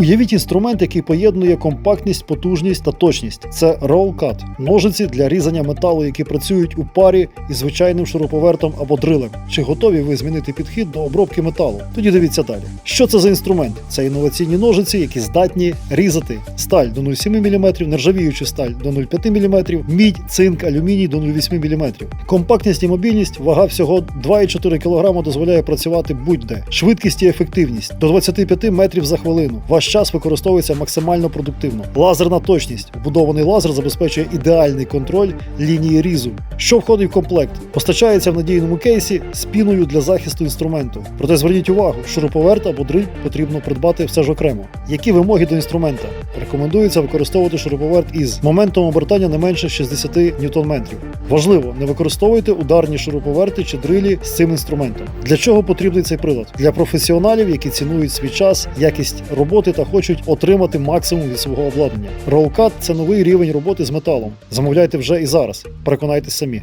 Уявіть інструмент, який поєднує компактність, потужність та точність. Це Roll – ножиці для різання металу, які працюють у парі із звичайним шуруповертом або дрилем. Чи готові ви змінити підхід до обробки металу? Тоді дивіться далі. Що це за інструмент? Це інноваційні ножиці, які здатні різати сталь до 0,7 мм, нержавіючу сталь до 0,5 мм, мідь, цинк, алюміній до 0,8 мм. Компактність і мобільність, вага всього 2,4 кг дозволяє працювати будь-де. Швидкість і ефективність до 25 метрів за хвилину. Ваш час використовується максимально продуктивно. Лазерна точність. Вбудований лазер забезпечує ідеальний контроль лінії різу. Що входить в комплект? Постачається в надійному кейсі з піною для захисту інструменту. Проте зверніть увагу, шуруповерт або дриль потрібно придбати все ж окремо. Які вимоги до інструмента? Рекомендується використовувати шуруповерт із моментом обертання не менше 60 Нм. Важливо, не використовуйте ударні шуруповерти чи дрилі з цим інструментом. Для чого потрібний цей прилад? Для професіоналів, які цінують свій час, якість роботи та хочуть отримати максимум від свого обладнання. Rollcut – це новий рівень роботи з металом. Замовляйте вже і зараз. Переконайтесь самі.